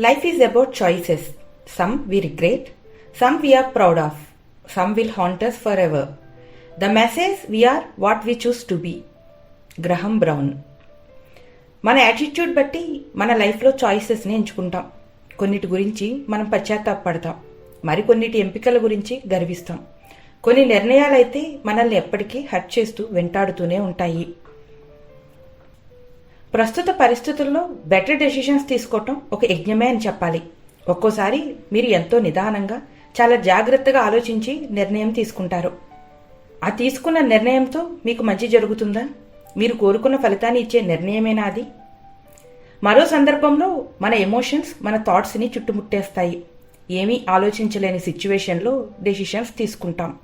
Life is about choices some we regret some we are proud of some will haunt us forever the message we are what we choose to be Graham Brown మన attitude బట్టి మన లైఫ్లో చాయిసెస్ని ఎంచుకుంటాం. కొన్నిటి గురించి మనం పశ్చాత్తాపడతాం మరికొన్నిటి ఎంపికల గురించి గర్విస్తాం. కొన్ని నిర్ణయాలైతే మనల్ని ఎప్పటికీ హర్ట్ చేస్తూ వెంటాడుతూనే ఉంటాయి. ప్రస్తుత పరిస్థితుల్లో బెటర్ డెసిషన్స్ తీసుకోవటం ఒక యజ్ఞమే అని చెప్పాలి. ఒక్కోసారి మీరు ఎంతో నిదానంగా చాలా జాగ్రత్తగా ఆలోచించి నిర్ణయం తీసుకుంటారు. ఆ తీసుకున్న నిర్ణయంతో మీకు మంచి జరుగుతుందా? మీరు కోరుకున్న ఫలితాన్ని ఇచ్చే నిర్ణయమేనా అది? మరో సందర్భంలో మన ఎమోషన్స్ మన థాట్స్ని చుట్టుముట్టేస్తాయి. ఏమీ ఆలోచించలేని సిచ్యువేషన్లో డెసిషన్స్ తీసుకుంటాం.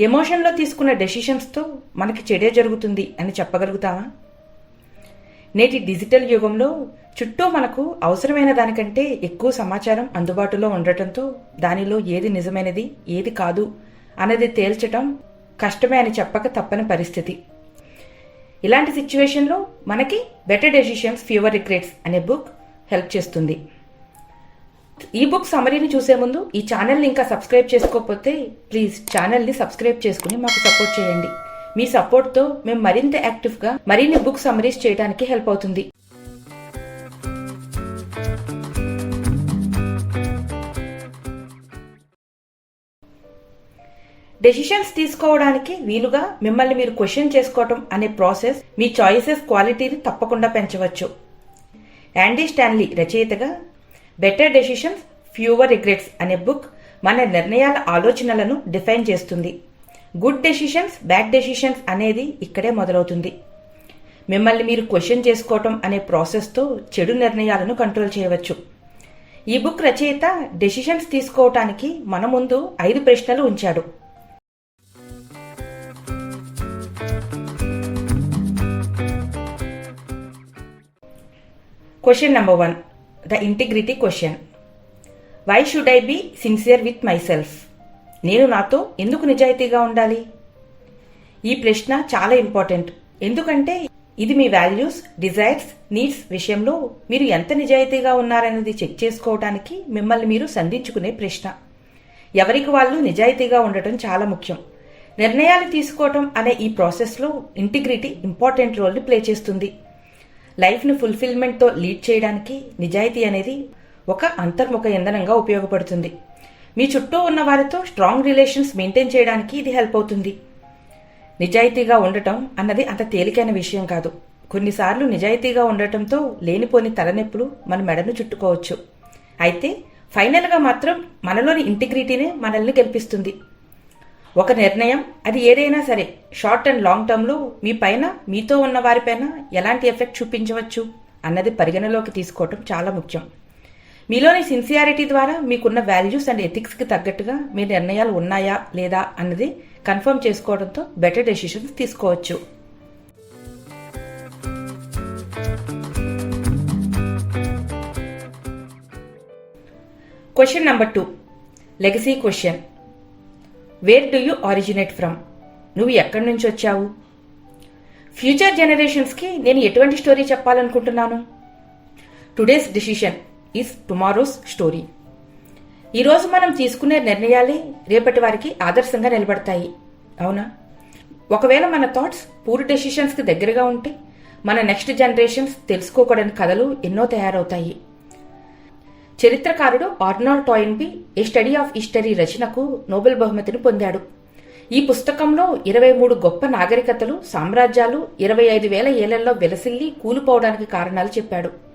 ఎమోషన్లో తీసుకున్న డెసిషన్స్తో మనకి చెడే జరుగుతుంది అని చెప్పగలుగుతామా నేటి డిజిటల్ యుగంలో చుట్టూ మనకు అవసరమైన దానికంటే ఎక్కువ సమాచారం అందుబాటులో ఉండటంతో దానిలో ఏది నిజమైనది ఏది కాదు అన్నది తేల్చటం కష్టమే అని చెప్పక తప్పని పరిస్థితి. ఇలాంటి సిచ్యువేషన్లో మనకి బెటర్ డెసిషన్స్ ఫ్యూవర్ రిగ్రెట్స్ అనే బుక్ హెల్ప్ చేస్తుంది. ఈ బుక్ సమరీని చూసే ముందు ఈ ఛానల్ని ఇంకా సబ్స్క్రైబ్ చేసుకోకపోతే ప్లీజ్ ఛానల్ని సబ్స్క్రైబ్ చేసుకుని మాకు సపోర్ట్ చేయండి. మీ సపోర్ట్తో మేము మరింత యాక్టివ్గా మరిన్ని బుక్ సమరీస్ చేయడానికి హెల్ప్ అవుతుంది. డెసిషన్స్ తీసుకోవడానికి వీలుగా మిమ్మల్ని మీరు క్వశ్చన్ చేసుకోవటం అనే ప్రాసెస్ మీ చాయిసెస్ క్వాలిటీని తప్పకుండా పెంచవచ్చు. యాండీ స్టాన్లీ రచయితగా బెటర్ డెసిషన్స్ ఫ్యూవర్ రిగ్రెట్స్ అనే బుక్ మన నిర్ణయాల ఆలోచనలను డిఫైన్ చేస్తుంది. గుడ్ డెసిషన్స్ బ్యాడ్ డెసిషన్స్ అనేది ఇక్కడే మొదలవుతుంది. మిమ్మల్ని మీరు క్వశ్చన్ చేసుకోవటం అనే ప్రాసెస్తో చెడు నిర్ణయాలను కంట్రోల్ చేయవచ్చు. ఈ బుక్ రచయిత డెసిషన్స్ తీసుకోవటానికి మన ముందు ఐదు ప్రశ్నలు ఉంచాడు. Question number one the integrity question why should I be sincere with myself నేను నాతో ఎందుకు నిజాయితీగా ఉండాలి? ఈ ప్రశ్న చాలా ఇంపార్టెంట్. ఎందుకంటే ఇది మీ వాల్యూస్ డిజైర్స్ నీడ్స్ విషయంలో మీరు ఎంత నిజాయితీగా ఉన్నారనేది చెక్ చేసుకోవడానికి మిమ్మల్ని మీరు సంధించుకునే ప్రశ్న. ఎవరికి వాళ్ళు నిజాయితీగా ఉండటం చాలా ముఖ్యం. నిర్ణయాలు తీసుకోవటం అనే ఈ ప్రాసెస్లో ఇంటిగ్రిటీ ఇంపార్టెంట్ రోల్ని ప్లే చేస్తుంది. లైఫ్ను ఫుల్ఫిల్మెంట్తో లీడ్ చేయడానికి నిజాయితీ అనేది ఒక అంతర్ముఖ ఇంధనంగా ఉపయోగపడుతుంది. మీ చుట్టూ ఉన్న వారితో స్ట్రాంగ్ రిలేషన్స్ మెయింటైన్ చేయడానికి ఇది హెల్ప్ అవుతుంది. నిజాయితీగా ఉండటం అన్నది అంత తేలికైన విషయం కాదు. కొన్నిసార్లు నిజాయితీగా ఉండటంతో లేనిపోని తలనొప్పులు మన మెడను చుట్టుకోవచ్చు. అయితే ఫైనల్గా మాత్రం మనలోని ఇంటిగ్రిటీనే మనల్ని గెలిపిస్తుంది. ఒక నిర్ణయం అది ఏదైనా సరే షార్ట్ అండ్ లాంగ్ టర్మ్లో మీ పైన మీతో ఉన్న వారిపైన ఎలాంటి ఎఫెక్ట్ చూపించవచ్చు అన్నది పరిగణలోకి తీసుకోవటం చాలా ముఖ్యం. మీలోని సిన్సియారిటీ ద్వారా మీకున్న వాల్యూస్ అండ్ ఎథిక్స్కి తగ్గట్టుగా మీ నిర్ణయాలు ఉన్నాయా లేదా అన్నది కన్ఫర్మ్ చేసుకోవడంతో బెటర్ డెసిషన్స్ తీసుకోవచ్చు. Question number two legacy question where do you originate from నువ్వు ఎక్కడి నుంచి వచ్చావు? ఫ్యూచర్ జనరేషన్స్కి నేను ఎటువంటి స్టోరీ చెప్పాలనుకుంటున్నాను? Today's decision is tomorrow's story ఈరోజు మనం తీసుకునే నిర్ణయాలే రేపటి వారికి ఆదర్శంగా నిలబడతాయి. అవునా? ఒకవేళ మన థాట్స్ పూర్ డెసిషన్స్కి దగ్గరగా ఉంటే మన నెక్స్ట్ జనరేషన్స్ తెలుసుకోకూడని కథలు ఎన్నో తయారవుతాయి. చరిత్రకారుడు Arnold Toynbee a study of history రచనకు నోబెల్ బహుమతిని పొందాడు. ఈ పుస్తకంలో ఇరవై మూడు గొప్ప నాగరికతలు సామ్రాజ్యాలు ఇరవై ఐదు వేల ఏళ్ళలో వెలసిల్లి కూలిపోవడానికి కారణాలు చెప్పాడు.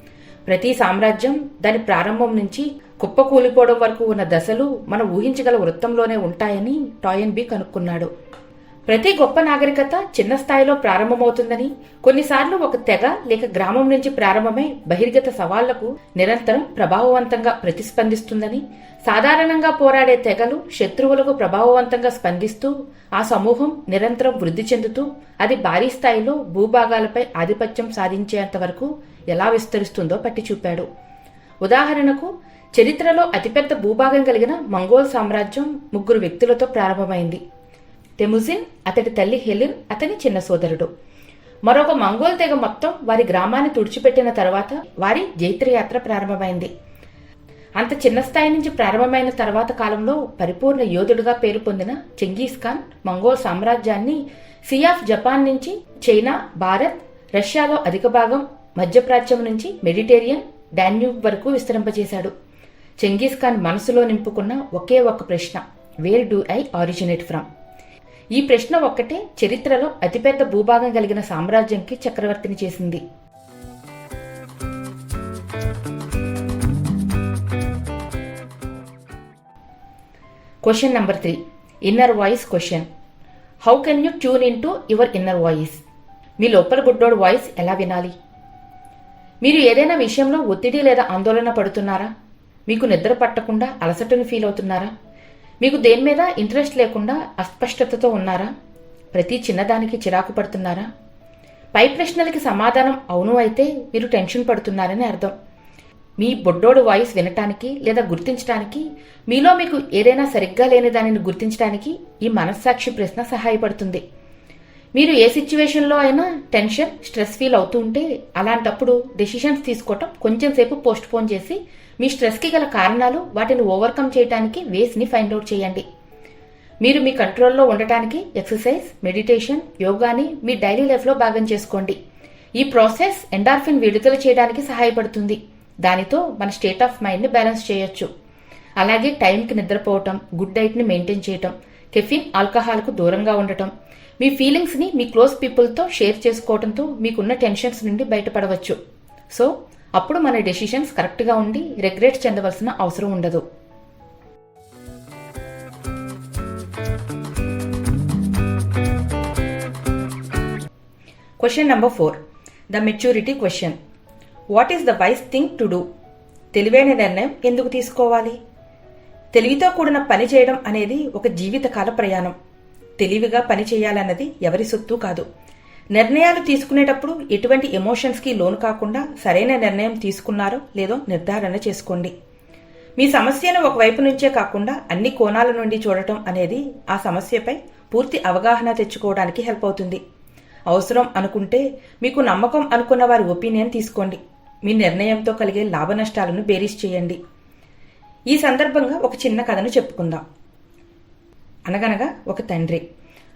ప్రతి సామ్రాజ్యం దాని ప్రారంభం నుంచి కుప్ప కూలిపోవడం వరకు ఉన్న దశలు మనం ఊహించగల వృత్తంలోనే ఉంటాయని టాయన్బీ కనుక్కున్నాడు. ప్రతి గొప్ప నాగరికత చిన్న స్థాయిలో ప్రారంభమవుతుందని కొన్నిసార్లు ఒక తెగ లేక గ్రామం నుంచి ప్రారంభమై బహిర్గత సవాళ్ళకు నిరంతరం ప్రభావవంతంగా ప్రతిస్పందిస్తుందని సాధారణంగా పోరాడే తెగలు శత్రువులకు ప్రభావవంతంగా స్పందిస్తూ ఆ సమూహం నిరంతరం వృద్ధి చెందుతూ అది భారీ స్థాయిలో భూభాగాలపై ఆధిపత్యం సాధించేంత వరకు ఎలా విస్తరిస్తుందో పట్టి చూపాడు ఉదాహరణకు చరిత్రలో అతిపెద్ద భూభాగం కలిగిన మంగోల్ సామ్రాజ్యం ముగ్గురు వ్యక్తులతో ప్రారంభమైంది. తెముజిన్ అతడి తల్లి హెలిన్ అతని చిన్న సోదరుడు. మరొక మంగోల్ తెగ మొత్తం వారి గ్రామాన్ని తుడిచిపెట్టిన తర్వాత వారి జైత్రయాత్ర ప్రారంభమైంది. అంత చిన్న స్థాయి నుంచి ప్రారంభమైన తర్వాత కాలంలో పరిపూర్ణ యోధుడుగా పేరు పొందిన చెంగీస్ ఖాన్ మంగోల్ సామ్రాజ్యాన్ని సియాఫ్ జపాన్ నుంచి చైనా భారత్ రష్యాలో అధిక భాగం మధ్యప్రాచ్యం నుంచి మెడిటేరియన్ డాన్యూబ్ వరకు విస్తరింపజేశాడు. చెంగీస్ ఖాన్ మనసులో నింపుకున్న ఒకే ఒక ప్రశ్న where do I originate from? ఈ ప్రశ్న ఒక్కటే చరిత్రలో అతిపెద్ద భూభాగం కలిగిన సామ్రాజ్యంకి చక్రవర్తిని చేసింది. Question number three inner voice question how can you tune in to your inner voice మీ లోపల గుడ్డోడు వాయిస్ ఎలా వినాలి? మీరు ఏదైనా విషయంలో ఒత్తిడి లేదా ఆందోళన పడుతున్నారా? మీకు నిద్ర పట్టకుండా అలసటను ఫీల్ అవుతున్నారా? మీకు దేని మీద ఇంట్రెస్ట్ లేకుండా అస్పష్టతతో ఉన్నారా? ప్రతి చిన్నదానికి చిరాకు పడుతున్నారా? పై ప్రశ్నలకి సమాధానం అవును అయితే మీరు టెన్షన్ పడుతున్నారని అర్థం. మీ బొడ్డోడు వాయిస్ వినటానికి లేదా గుర్తించడానికి మీలో మీకు ఏదైనా సరిగ్గా లేని దానిని గుర్తించడానికి ఈ మనస్సాక్షి ప్రశ్న సహాయపడుతుంది. మీరు ఏ సిచ్యువేషన్లో అయినా టెన్షన్ స్ట్రెస్ ఫీల్ అవుతూ ఉంటే అలాంటప్పుడు డెసిషన్స్ తీసుకోవటం కొంచెం సేపు పోస్ట్ పోన్ చేసి మీ స్ట్రెస్కి గల కారణాలు వాటిని ఓవర్కమ్ చేయడానికి వేస్ని ఫైండ్ అవుట్ చేయండి. మీరు మీ కంట్రోల్లో ఉండటానికి ఎక్సర్సైజ్ మెడిటేషన్ యోగాని మీ డైలీ లైఫ్లో భాగం చేసుకోండి. ఈ ప్రాసెస్ ఎండార్ఫిన్ విడుదల చేయడానికి సహాయపడుతుంది. దానితో మన స్టేట్ ఆఫ్ మైండ్ని బ్యాలెన్స్ చేయొచ్చు. అలాగే టైంకి నిద్రపోవటం గుడ్ డైట్ని మెయింటైన్ చేయటం కెఫిన్ ఆల్కహాల్కు దూరంగా ఉండటం మీ ఫీలింగ్స్ని మీ క్లోజ్ పీపుల్తో షేర్ చేసుకోవడంతో మీకున్న టెన్షన్స్ నుండి బయటపడవచ్చు. సో అప్పుడు మన డెసిషన్స్ కరెక్ట్గా ఉండి రిగ్రెట్ చెందవలసిన అవసరం ఉండదు. Question number four the maturity question what is the wise thing to do తెలివైన నిర్ణయం ఎందుకు తీసుకోవాలి? తెలివితో కూడిన పని చేయడం అనేది ఒక జీవితకాల ప్రయాణం. తెలివిగా పని చేయాలన్నది ఎవరి సొత్తు కాదు. నిర్ణయాలు తీసుకునేటప్పుడు ఎటువంటి ఎమోషన్స్కి లోను కాకుండా సరైన నిర్ణయం తీసుకున్నారో లేదో నిర్ధారణ చేసుకోండి. మీ సమస్యను ఒకవైపు నుంచే కాకుండా అన్ని కోణాల నుండి చూడటం అనేది ఆ సమస్యపై పూర్తి అవగాహన తెచ్చుకోవడానికి హెల్ప్ అవుతుంది. అవసరం అనుకుంటే మీకు నమ్మకం అనుకున్న వారి ఒపీనియన్ తీసుకోండి. మీ నిర్ణయంతో కలిగే లాభ నష్టాలను బేరీస్ చేయండి. ఈ సందర్భంగా ఒక చిన్న కథను చెప్పుకుందాం. అనగనగా ఒక తండ్రి.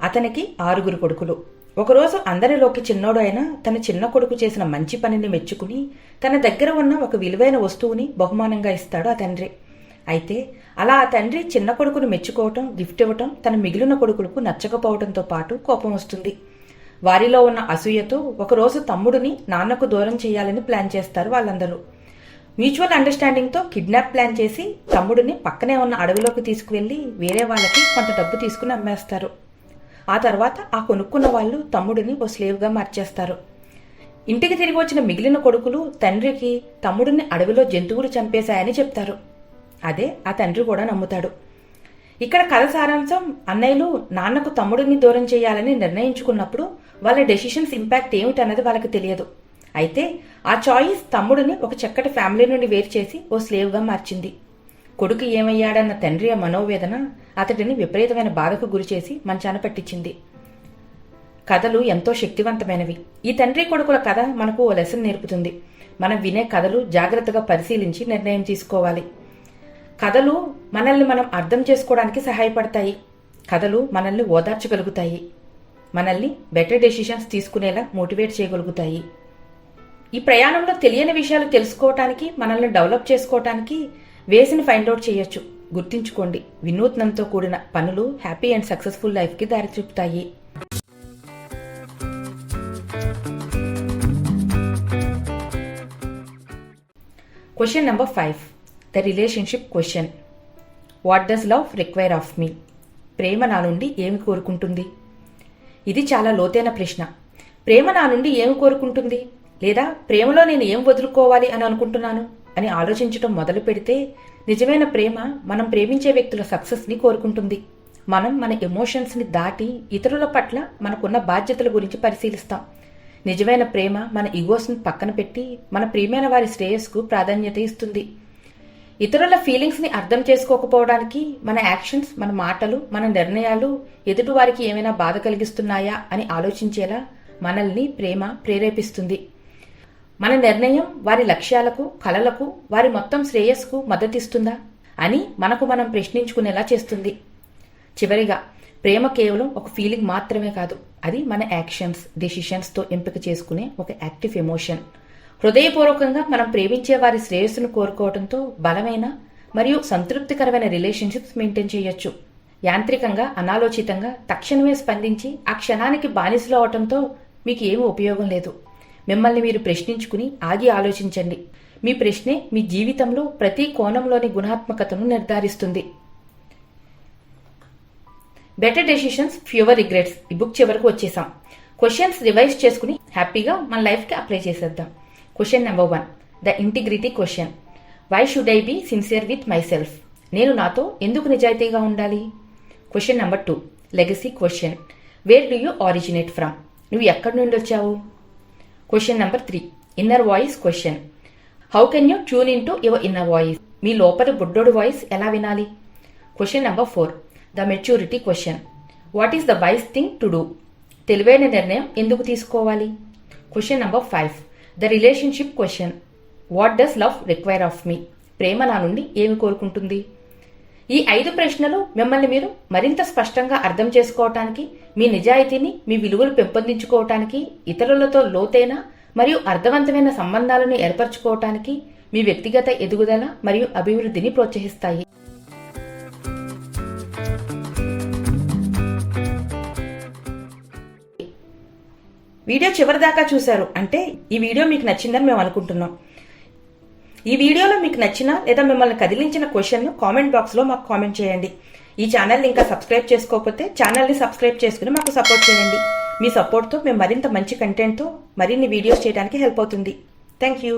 అతనికి ఆరుగురు కొడుకులు. ఒకరోజు అందరిలోకి చిన్నోడు అయిన తన చిన్న కొడుకు చేసిన మంచి పనిని మెచ్చుకుని తన దగ్గర ఉన్న ఒక విలువైన వస్తువుని బహుమానంగా ఇస్తాడు ఆ తండ్రి. అయితే అలా ఆ తండ్రి చిన్న కొడుకును మెచ్చుకోవటం గిఫ్ట్ ఇవ్వటం తన మిగిలిన కొడుకులకు నచ్చకపోవడంతో పాటు కోపం వస్తుంది. వారిలో ఉన్న అసూయతో ఒకరోజు తమ్ముడిని నాన్నకు దూరం చేయాలని ప్లాన్ చేస్తారు వాళ్ళందరూ. మ్యూచువల్ అండర్స్టాండింగ్తో కిడ్నాప్ ప్లాన్ చేసి తమ్ముడిని పక్కనే ఉన్న అడవిలోకి తీసుకువెళ్ళి వేరే వాళ్ళకి కొంత డబ్బు తీసుకుని అమ్మేస్తారు. ఆ తర్వాత ఆ కొనుక్కున్న వాళ్ళు తమ్ముడిని ఓ స్లేవ్గా మార్చేస్తారు. ఇంటికి తిరిగి వచ్చిన మిగిలిన కొడుకులు తండ్రికి తమ్ముడిని అడవిలో జంతువులు చంపేశాయని చెప్తారు. అదే ఆ తండ్రి కూడా నమ్ముతాడు. ఇక్కడ కథ సారాంశం అన్నయ్యలు నాన్నకు తమ్ముడిని దూరం చేయాలని నిర్ణయించుకున్నప్పుడు వాళ్ళ డెసిషన్స్ ఇంపాక్ట్ ఏమిటన్నది వాళ్ళకి తెలియదు. అయితే ఆ చాయిస్ తమ్ముడిని ఒక చక్కటి ఫ్యామిలీ నుండి వేరు చేసి ఓ స్లేవ్గా మార్చింది. కొడుకు ఏమయ్యాడన్న తండ్రి మనోవేదన అతడిని విపరీతమైన బాధకు గురిచేసి మంచాన పట్టించింది. కథలు ఎంతో శక్తివంతమైనవి. ఈ తండ్రి కొడుకుల కథ మనకు ఓ లెసన్ నేర్పుతుంది. మనం వినే కథలు జాగ్రత్తగా పరిశీలించి నిర్ణయం తీసుకోవాలి. కథలు మనల్ని మనం అర్థం చేసుకోవడానికి సహాయపడతాయి. కథలు మనల్ని ఓదార్చగలుగుతాయి. మనల్ని బెటర్ డెసిషన్స్ తీసుకునేలా మోటివేట్ చేయగలుగుతాయి. ఈ ప్రయాణంలో తెలియని విషయాలు తెలుసుకోవటానికి మనల్ని డెవలప్ చేసుకోవటానికి వేసిని ఫైండ్ అవుట్ చేయొచ్చు. గుర్తుంచుకోండి వినూత్నంతో కూడిన పనులు హ్యాపీ అండ్ సక్సెస్ఫుల్ లైఫ్కి దారి చూపుతాయి. Question number five the relationship question what does love require of me ప్రేమ నా నుండి ఏమి కోరుకుంటుంది? ఇది చాలా లోతైన ప్రశ్న. ప్రేమ నా నుండి ఏమి కోరుకుంటుంది? లేదా ప్రేమలో నేను ఏం వదులుకోవాలి అని అనుకుంటున్నాను? అని ఆలోచించటం మొదలు పెడితే నిజమైన ప్రేమ మనం ప్రేమించే వ్యక్తుల సక్సెస్ని కోరుకుంటుంది. మనం మన ఎమోషన్స్ని దాటి ఇతరుల పట్ల మనకున్న బాధ్యతల గురించి పరిశీలిస్తాం. నిజమైన ప్రేమ మన ఈగోస్ని పక్కన పెట్టి మన ప్రియమైన వారి శ్రేయస్కు ప్రాధాన్యత ఇస్తుంది. ఇతరుల ఫీలింగ్స్ని అర్థం చేసుకోకపోవడానికి మన యాక్షన్స్ మన మాటలు మన నిర్ణయాలు ఎదుటి వారికి ఏమైనా బాధ కలిగిస్తున్నాయా అని ఆలోచించేలా మనల్ని ప్రేమ ప్రేరేపిస్తుంది. మన నిర్ణయం వారి లక్ష్యాలకు కలలకు వారి మొత్తం శ్రేయస్కు మద్దతిస్తుందా అని మనకు మనం ప్రశ్నించుకునేలా చేస్తుంది. చివరిగా ప్రేమ కేవలం ఒక ఫీలింగ్ మాత్రమే కాదు అది మన యాక్షన్స్ డెసిషన్స్తో ఎంపిక చేసుకునే ఒక యాక్టివ్ ఎమోషన్ హృదయపూర్వకంగా మనం ప్రేమించే వారి శ్రేయస్సును కోరుకోవడంతో బలమైన మరియు సంతృప్తికరమైన రిలేషన్షిప్స్ మెయింటైన్ చేయొచ్చు. యాంత్రికంగా అనాలోచితంగా తక్షణమే స్పందించి ఆ క్షణానికి బానిసలు అవటంతో మీకు ఏమీ ఉపయోగం లేదు. మిమ్మల్ని మీరు ప్రశ్నించుకుని ఆగి ఆలోచించండి. మీ ప్రశ్నే మీ జీవితంలో ప్రతి కోణంలోని గుణాత్మకతను నిర్ధారిస్తుంది. బెటర్ డెసిషన్స్ ఫ్యూవర్ రిగ్రెట్స్ ఈ బుక్ చివరకు వచ్చేసాం. క్వశ్చన్స్ రివైజ్ చేసుకుని హ్యాపీగా మన లైఫ్కి అప్లై చేసేద్దాం. Question number one the integrity question why should I be sincere with myself నేను నాతో ఎందుకు నిజాయితీగా ఉండాలి? Question number two legacy question where do you originate from నువ్వు ఎక్కడి నుండి వచ్చావు? Question number three inner voice question how can you tune in to your inner voice మీ లోపలి బుడ్డోడి వాయిస్ ఎలా వినాలి? Question number four the maturity question what is the wise thing to do తెలివైన నిర్ణయం ఎందుకు తీసుకోవాలి? Question number five the relationship question what does love require of me ప్రేమ నా నుండి ఏమి కోరుకుంటుంది? ఈ ఐదు ప్రశ్నలు మిమ్మల్ని మీరు మరింత స్పష్టంగా అర్థం చేసుకోవటానికి మీ నిజాయితీని మీ విలువలు పెంపొందించుకోవటానికి ఇతరులతో లోతైన మరియు అర్థవంతమైన సంబంధాలను ఏర్పరచుకోవటానికి మీ వ్యక్తిగత ఎదుగుదల మరియు అభివృద్ధిని ప్రోత్సహిస్తాయి. వీడియో చివరిదాకా చూశారు అంటే ఈ వీడియో మీకు నచ్చిందని మేము అనుకుంటున్నాం. ఈ వీడియోలో మీకు నచ్చిన లేదా మిమ్మల్ని కదిలించిన క్వశ్చన్ను కామెంట్ బాక్స్లో మాకు కామెంట్ చేయండి. ఈ ఛానల్ని ఇంకా సబ్స్క్రైబ్ చేసుకోకపోతే ఛానల్ని సబ్స్క్రైబ్ చేసుకుని మాకు సపోర్ట్ చేయండి. మీ సపోర్ట్తో మేము మరింత మంచి కంటెంట్తో మరిన్ని వీడియోస్ చేయడానికి హెల్ప్ అవుతుంది. Thank you